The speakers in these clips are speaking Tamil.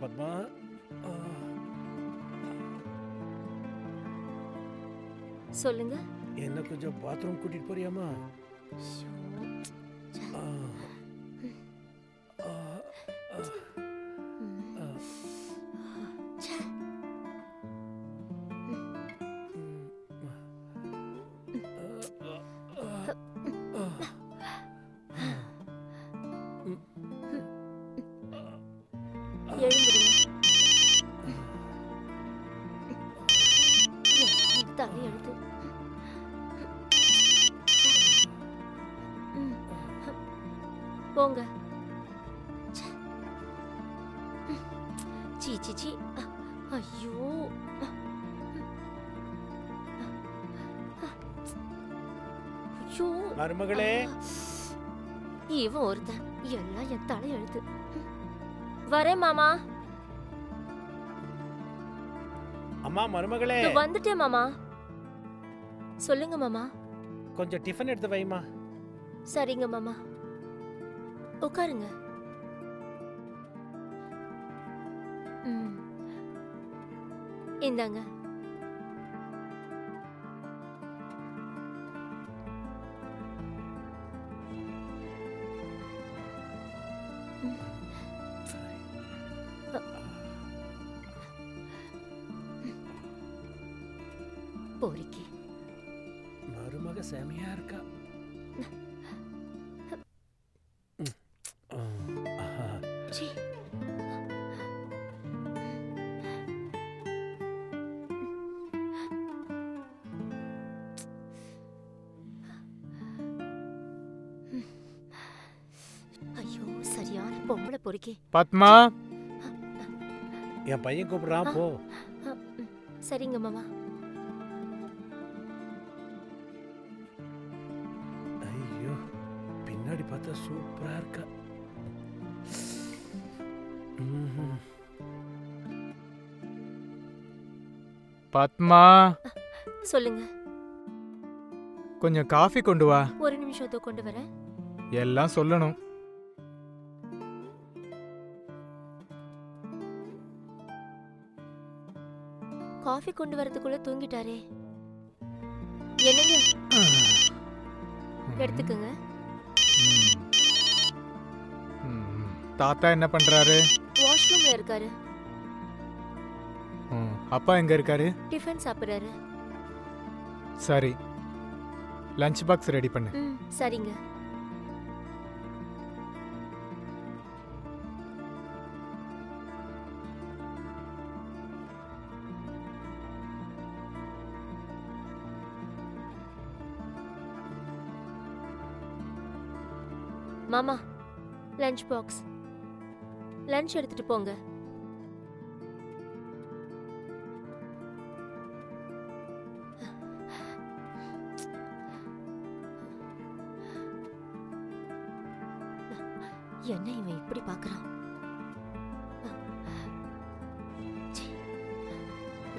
பத்மா சொல்லுங்க. என்ன கொஞ்சம் பாத்ரூம் கூட்டிட்டு போறியாமா ஐயோ மருமகளே. இவன் ஒருத்தன். எல்லாம் என் தலையெழுத்து வரேன் மாமா. அம்மா மருமகளே. இதோ வந்துட்டேன் மாமா. சொல்லுங்க மாமா. கொஞ்சம் டிஃபன் எடுத்து வைமா சரிங்க மாமா. உட்காருங்க. ம். இந்தாங்க. பொம்பளை பொறுக்கி. பத்மா? என் பையன் கூப்பிடுறான் போ. சரிங்க மாமா. ஐயோ பின்னாடி பார்த்தா சூப்பரா இருக்கா. பத்மா? சொல்லுங்க. கொஞ்சம் காஃபி கொண்டு வா. ஒரு நிமிஷம் இதோ கொண்டு வரேன். எல்லாம் சொல்லணும். காஃபி கொண்டு வரதுக்குள்ள தூங்கிட்டாரே. என்னங்க? எடுத்துக்கங்க. தாத்தா என்ன பண்றாரு? வாஷ்ரூம்ல இருக்காரு. அப்பா எங்க இருக்காரு? டிஃபன் சாப்பிடுறாரு. சரி. லஞ்ச் பாக்ஸ் ரெடி பண்ணு. சரிங்க. லஞ்ச் பாக்ஸ் லஞ்ச் எடுத்துட்டு போங்க. என்ன இவன் இப்படி பார்க்கறான்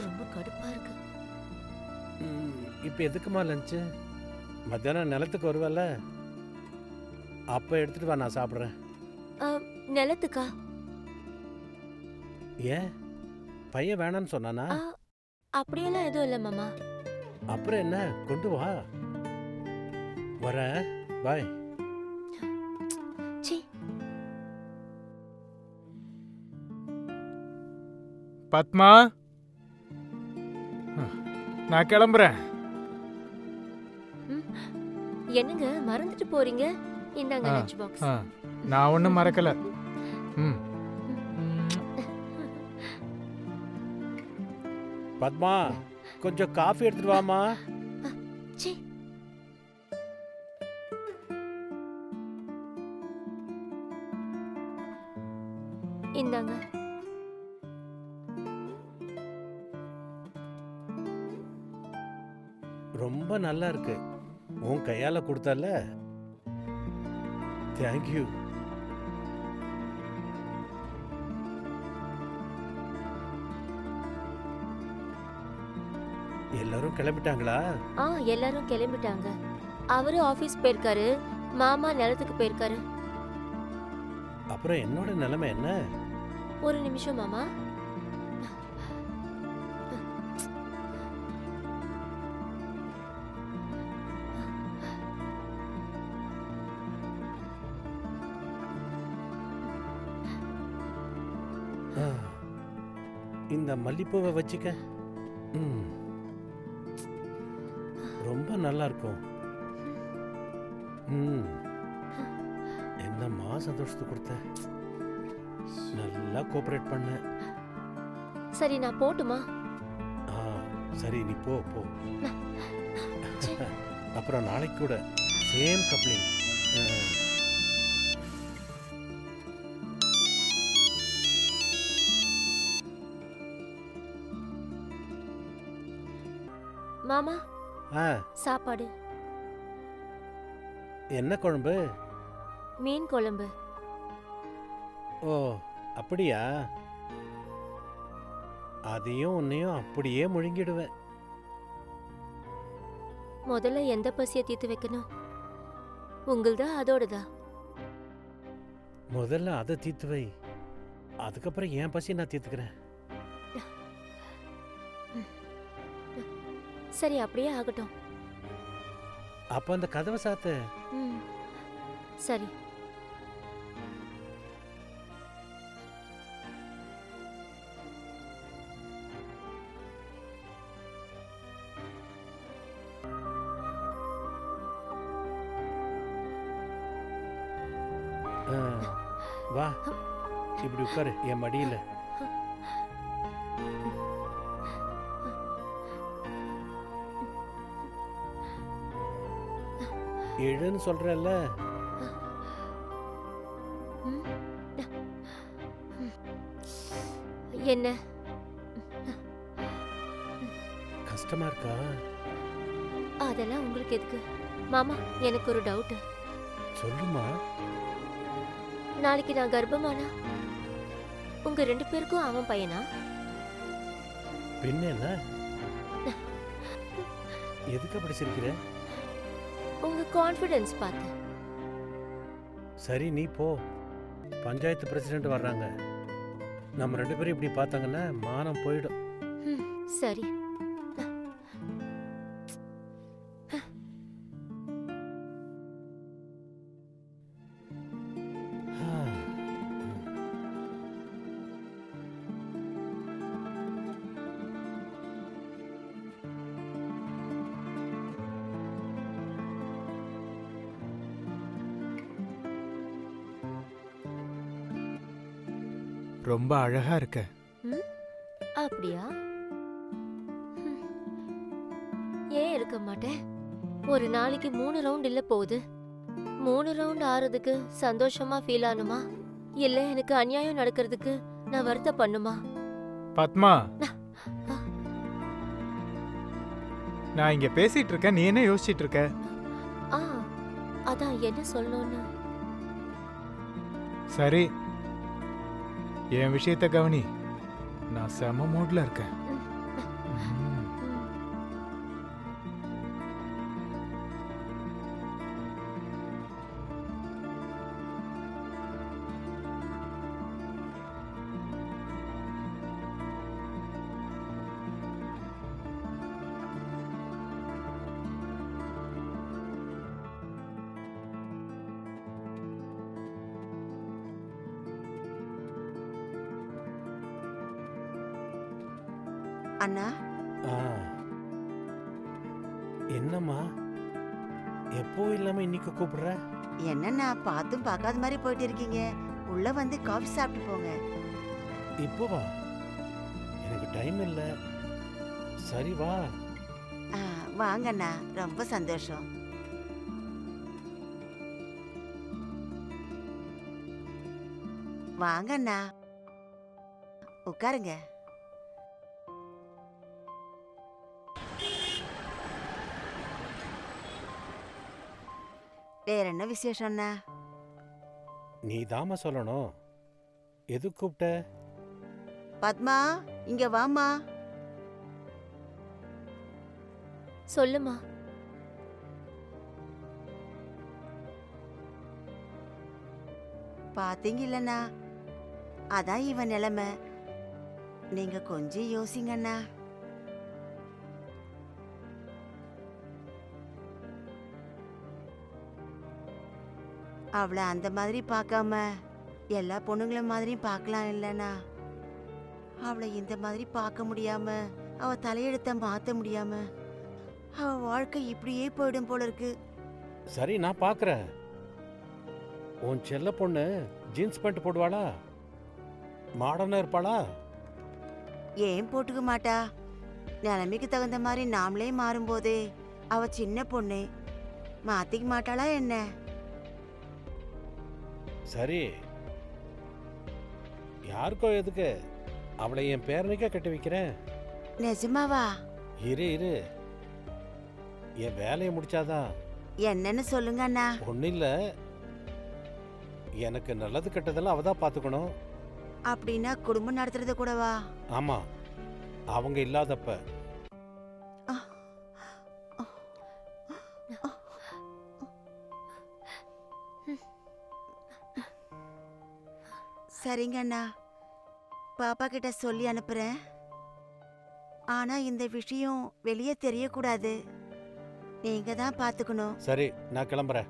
ரொம்ப கடுப்பா இருக்கு. இப்போ இப்ப எதுக்குமா லஞ்சு மத்தியானம் நிலத்துக்கு வருவல்ல. அப்ப எடுத்துட்டு வா நான் சாப்பிட்றேன். நிலத்துக்கா? ஏன்? பையன் வேணான்னு சொன்னானா? ஆ, அப்படியெல்லாம் எதுவும் இல்லை மாமா. அப்புறம் என்ன? கொண்டு வா. வரேன் பாய். சி பத்மா. நான் கிளம்புறேன். என்னங்க மறந்துட்டு போறீங்க? இந்தாங்க ஆ, லஞ்ச் பாக்ஸ் ஆ, நான் ஒன்றும் மறக்கல. பத்மா கொஞ்சம் காஃபி எடுத்துட்டு வாமா சி இந்தாங்க. ரொம்ப நல்லா இருக்கு. உன் கையால கொடுத்தல தேங்க்யூ எல்லாரும் கிளம்பிட்டாங்களா? ஆ எல்லாரும் கிளம்பிட்டாங்க. அவரு ஆபீஸ் போயிருக்காரு மாமா நிலத்துக்கு போயிருக்காரு. அப்புறம் என்னோட நிலைமை என்ன? ஒரு நிமிஷம் மாமா. இந்த மல்லிப்பூவை வச்சுக்க. ம். நல்லா இருக்கும் ம் என்னம்மா சந்தோஷத்தை கொடுத்த? நல்லா கோஆப்ரேட் பண்ண. சரி நான் போட்டுமா? ஆ சரி நீ போ போ. அப்புறம் நாளைக்கு கூட சேம் கப்ளிங் மாமா? ஆ. சாப்பாடு. என்ன குழம்பு? மீன் குழம்பு. ஓ அப்படியா? அதையும் உன்னையும் அப்படியே முழுங்கிடுவேன். முதல்ல எந்த பசியை தீர்த்து வைக்கணும்? உங்களுதா அதோடதா? முதல்ல அதை தீர்த்து வை. அதுக்கப்புறம் என் பசி நான் தீர்த்துக்கிறேன். சரி அப்படியே ஆகட்டும். அப்போ அந்த கதவை சாத்து. ம். சரி. வா. இப்படி உட்காரு. என் மடியில. எழுன்னு சொல்றல்ல ம். என்ன? கஷ்டமா இருக்கா? அதெல்லாம் உங்களுக்கு எதுக்கு? மாமா எனக்கு ஒரு டவுட் சொல்லுமா. நாளைக்கு நான் கர்ப்பமானா? உங்க ரெண்டு பேருக்கும் அவன் பையனா? பின்ன என்ன எதுக்கு அப்படி சிரிக்கிற? உங்க கான்ஃபிடன்ஸ் பார்த்து சரி நீ போ. பஞ்சாயத்து பிரசிடென்ட் வர்றாங்க. நம்ம ரெண்டு பேரும் இப்படி பார்த்தாங்கன்னா மானம் போயிடும். சரி. ரொம்ப அழகா இருக்க. அப்படியா? ம். ஏன் இருக்க மாட்டேன் ஒரு நாளைக்கு மூணு ரவுண்ட் இல்ல போகுது. மூணு ரவுண்ட் ஆறதுக்கு சந்தோஷமா ஃபீல் ஆனுமா? இல்ல எனக்கு அநியாயம் நடக்கிறதுக்கு நான் வருத்த பண்ணுமா? பத்மா. நான் இங்க பேசிட்டு இருக்கேன். நீ என்ன யோசிச்சிட்டு இருக்க? ஆ அதான் என்ன சொல்லணும்னு. சரி என் விஷயத்த கவனி. நான் செம மூட்ல இருக்கேன். அண்ணா? ஆ. என்னம்மா? எப்போ இல்லாம இன்னைக்கு கூப்பிடுற? என்னண்ணா பார்த்தும் பார்க்காத மாதிரி போயிட்டு இருக்கீங்க. உள்ள வந்து காஃபி சாப்பிட்டு போங்க. இப்போ வா. எனக்கு டைம் இல்லை. சரி வா. ஆ, வாங்கண்ணா. ரொம்ப சந்தோஷம். வாங்கண்ணா. உட்காருங்க. வேற என்ன விசேஷம்ண்ணா நீ தாம சொல்லணும். எது கூப்பிட்ட? பத்மா இங்க வாம்மா. சொல்லுமா. பாத்தீங்க இல்லண்ணா அதான் இவன் நிலைமை. நீங்க கொஞ்சம் யோசிங்கண்ணா. அவளை அந்த மாதிரி பார்க்காம எல்லா பொண்ணுங்கள மாதிரியும் பார்க்கலாம் இல்லைண்ணா. அவளை இந்த மாதிரி பார்க்க முடியாம அவ தலையெழுத்த மாத்த முடியாம அவ வாழ்க்கை இப்படியே போயிடும் போல இருக்கு. சரி நான் பார்க்கறேன். உன் செல்ல பொண்ணு ஜீன்ஸ் பேண்ட் போடுவாளா? மாடர்னா இருப்பாளா? ஏன் போட்டுக்க மாட்டா? நிலைமைக்கு தகுந்த மாதிரி நாமளே மாறும்போதே அவ சின்ன பொண்ணு. மாத்திக்க மாட்டாளா என்ன? சரி. யாருக்கோ எதுக்கு? அவளை என் பேரனுக்கே கட்டி வைக்கிறேன். நிஜமாவா? இரு இரு. என் வேலையை முடிச்சாதான். என்னன்னு சொல்லுங்க அண்ணா. ஒன்றும் இல்லை. எனக்கு நல்லது கெட்டதெல்லாம் அவ தான் பார்த்துக்கணும் அப்படின்னா குடும்பம் நடத்துறது கூடவா? ஆமாம் அவங்க இல்லாதப்ப சரிங்க அண்ணா பாப்பா கிட்ட சொல்லி அனுப்புறேன். ஆனா இந்த விஷயம் வெளியே தெரியக்கூடாது. நீங்க தான் பாத்துக்கணும். சரி நான் கிளம்புறேன்.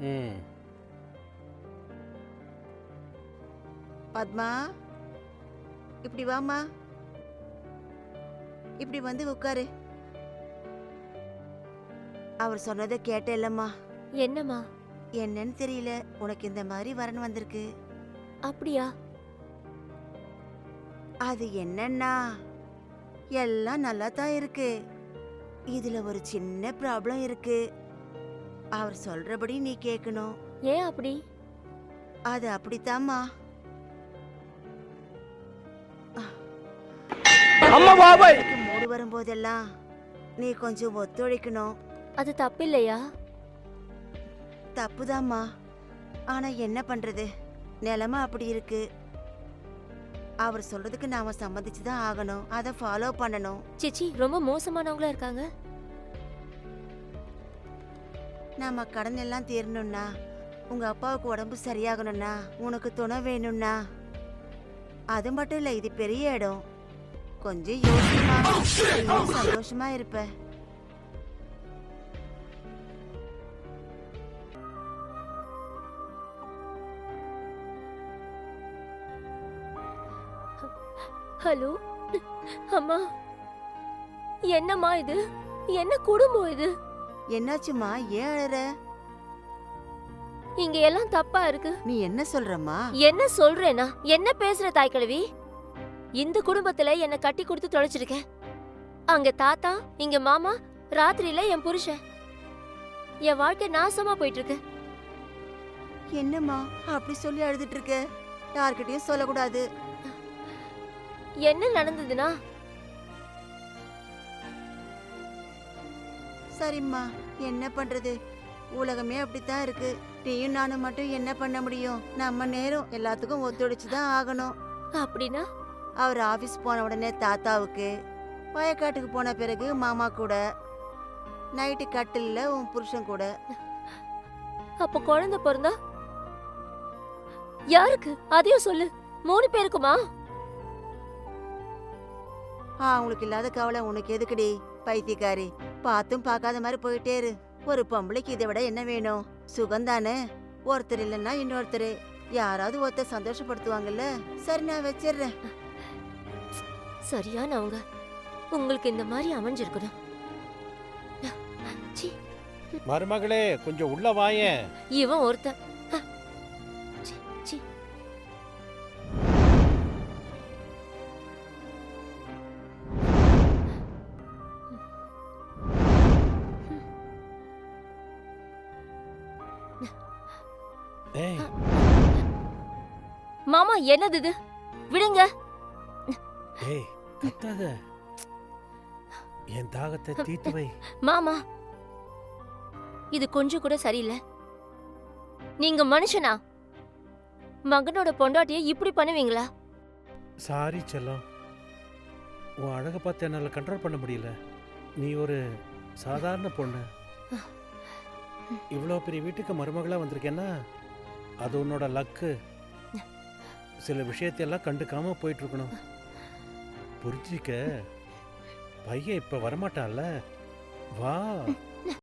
ம். பத்மா இப்படி வாம்மா. இப்படி வந்து உட்காரு. அவர் சொன்னதை கேட்டேல்லம்மா என்னம்மா? என்னன்னு தெரியல. உனக்கு இந்த மாதிரி வரன் வந்திருக்கு. அப்படியா? அது என்னன்னா எல்லாம் நல்லா தான் இருக்கு. இதுல ஒரு சின்ன ப்ராப்ளம் இருக்கு. அவர் சொல்றபடி நீ கேட்கணும் ஏன் அப்படி? அது அப்படித்தாம்மா. உனக்கு மூடு வரும்போதெல்லாம் நீ கொஞ்சம் ஒத்துழைக்கணும். அது தப்பில்லையா? தப்புதாம்மா. ஆனா என்ன பண்றது? நிலைமை அப்படி இருக்கு. அவர் சொல்றதுக்கு நாம சம்மதிச்சு தான் ஆகணும். அதை ஃபாலோ பண்ணணும். சிச்சி ரொம்ப மோசமானவங்களா இருக்காங்க. நம்ம கடன் எல்லாம் தீரணும்னா உங்க அப்பாவுக்கு உடம்பு சரியாகணும்னா உனக்கு துணை வேணும்னா அது மட்டும் இல்ல இது பெரிய இடம். கொஞ்சம் யோசிமா சந்தோஷமா இருப்ப. ஹலோ? அம்மா. என்னம்மா இது? என்ன குடும்பம் இது? என்னாச்சுமா ஏன் அழற? இங்க எல்லாம் தப்பா இருக்கு. நீ என்ன சொல்றம்மா? என்ன சொல்றேனா? என்ன பேசுற தாய் கிழவி? இந்த குடும்பத்துல என்ன கட்டி கொடுத்து தொலைச்சிருக்கேன் அங்க தாத்தா இங்க மாமா ராத்திரியில என் புருஷன். என் வாழ்க்கை நாசமா போயிட்டு இருக்கு என்னம்மா? அப்படி சொல்லி அழுதுட்டு இருக்க. யார்கிட்டயும் சொல்லக்கூடாது. என்ன நடந்ததுன்னா? சரிம்மா என்ன பண்றது? உலகமே அப்படித்தான் இருக்கு. நீயும் நானும் மட்டும் என்ன பண்ண முடியும்? நம்ம நேரம் எல்லாத்துக்கும் ஒத்துழைச்சு தான் ஆகணும். அப்படின்னா? அவர் ஆபீஸ் போன உடனே தாத்தாவுக்கு வயக்காட்டுக்கு போன பிறகு மாமா கூட நைட்டு கட்டில்ல உன் புருஷன் கூட. அப்ப குழந்தை பிறந்தா? யாருக்கு? அதையும் சொல்லு. மூணு பேருக்குமா? அவங்களுக்கு இல்லாத கவலை உனக்கு எதுக்குடி? பைத்தியக்காரி. பார்த்தும் பார்க்காத மாதிரி போயிட்டே இரு. ஒரு பொம்பளைக்கு இதை விட என்ன வேணும்? சுகந்தானே ஒருத்தர் இல்லைன்னா இன்னொருத்தர். யாராவது ஒருத்தர் சந்தோஷப்படுத்துவாங்கல்ல? சரி நான் வச்சிடுறேன். சரியானவங்க உங்களுக்கு இந்த மாதிரி அமைஞ்சிருக்கணும். மருமகளே கொஞ்சம் உள்ள வாயேன். இவன் ஒருத்தன். என்னது இது? விடுங்க. ஏய் கத்தாத. என் தாகத்தை தீத்து வை. மாமா இது கொஞ்சம் கூட சரியில்லை. நீங்க மனுஷனா? மகனோட பொண்டாட்டிய இப்படி பண்ணுவீங்களா? சாரி செல்லம். உன் அழகை பார்த்து என்னால் கண்ட்ரோல் பண்ண முடியல. நீ ஒரு சாதாரண பொண்ணு. இவ்வளோ பெரிய வீட்டுக்கு மருமகளாக வந்திருக்கேன்னா அது உன்னோட லக்கு சில விஷயத்தையெல்லாம் கண்டுக்காம போயிட்டு இருக்கணும் புரிஞ்சிக்க? பையன் இப்ப வரமாட்டான்ல. வா.